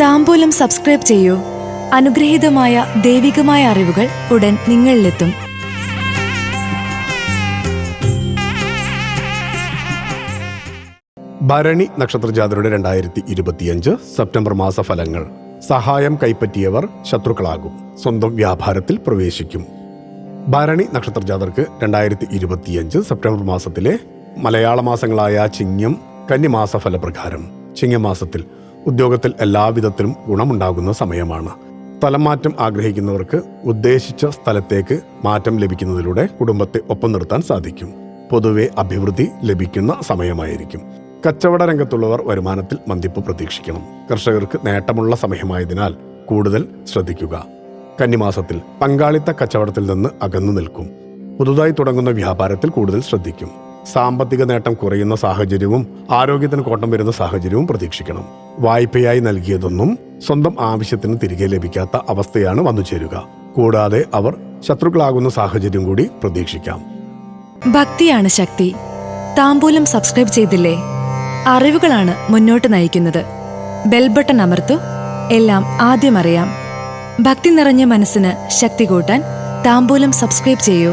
താമ്പൂലം subscribe ചെയ്യൂ. അനുഗ്രഹീതമായ ദൈവികമായ അറിവുകൾ ഉടൻ നിങ്ങളിലെത്തും. ഭരണി നക്ഷത്രജാതരുടെ രണ്ടായിരത്തി ഇരുപത്തിയഞ്ച് സെപ്റ്റംബർ മാസ ഫലങ്ങൾ സഹായം കൈപ്പറ്റിയവർ ശത്രുക്കളാകും. സ്വന്തം വ്യാപാരത്തിൽ പ്രവേശിക്കും. ഭരണി നക്ഷത്രജാതർക്ക് രണ്ടായിരത്തി ഇരുപത്തിയഞ്ച് സെപ്റ്റംബർ മാസത്തിലെ മലയാള മാസങ്ങളായ ചിങ്ങം കന്നിമാസ ഫലപ്രകാരം ചിങ്ങമാസത്തിൽ ഉദ്യോഗത്തിൽ എല്ലാവിധത്തിലും ഗുണമുണ്ടാകുന്ന സമയമാണ്. സ്ഥലം മാറ്റം ആഗ്രഹിക്കുന്നവർക്ക് ഉദ്ദേശിച്ച സ്ഥലത്തേക്ക് മാറ്റം ലഭിക്കുന്നതിലൂടെ കുടുംബത്തെ ഒപ്പം നിർത്താൻ സാധിക്കും. പൊതുവെ അഭിവൃദ്ധി ലഭിക്കുന്ന സമയമായിരിക്കും. കച്ചവട രംഗത്തുള്ളവർ വരുമാനത്തിൽ മന്തിപ്പ് പ്രതീക്ഷിക്കണം. കർഷകർക്ക് നേട്ടമുള്ള സമയമായതിനാൽ കൂടുതൽ ശ്രദ്ധിക്കുക. കന്നിമാസത്തിൽ പങ്കാളിത്ത കച്ചവടത്തിൽ നിന്ന് അകന്നു നിൽക്കും. പുതുതായി തുടങ്ങുന്ന വ്യാപാരത്തിൽ കൂടുതൽ ശ്രദ്ധിക്കും. സാമ്പത്തിക നേട്ടം കുറയുന്ന സാഹചര്യവും ആരോഗ്യത്തിന് കോട്ടം വരുന്ന സാഹചര്യവും പ്രതീക്ഷിക്കണം. വായ്പയായി നൽകിയതൊന്നും സ്വന്തം ആവശ്യത്തിന് തിരികെ ലഭിക്കാത്ത അവസ്ഥയാണ് വന്നു ചേരുക. കൂടാതെ അവർ ശത്രുക്കളാകുന്ന സാഹചര്യം കൂടി പ്രതീക്ഷിക്കാം. ഭക്തിയാണ് ശക്തി. താമ്പൂലം സബ്സ്ക്രൈബ് ചെയ്തില്ലേ? അറിവുകളാണ് മുന്നോട്ട് നയിക്കുന്നത്. ബെൽബട്ടൺ അമർത്തു. എല്ലാം ആദ്യം അറിയാം. ഭക്തി നിറഞ്ഞ മനസ്സിന് ശക്തി കൂട്ടാൻ താമ്പൂലം സബ്സ്ക്രൈബ് ചെയ്യൂ.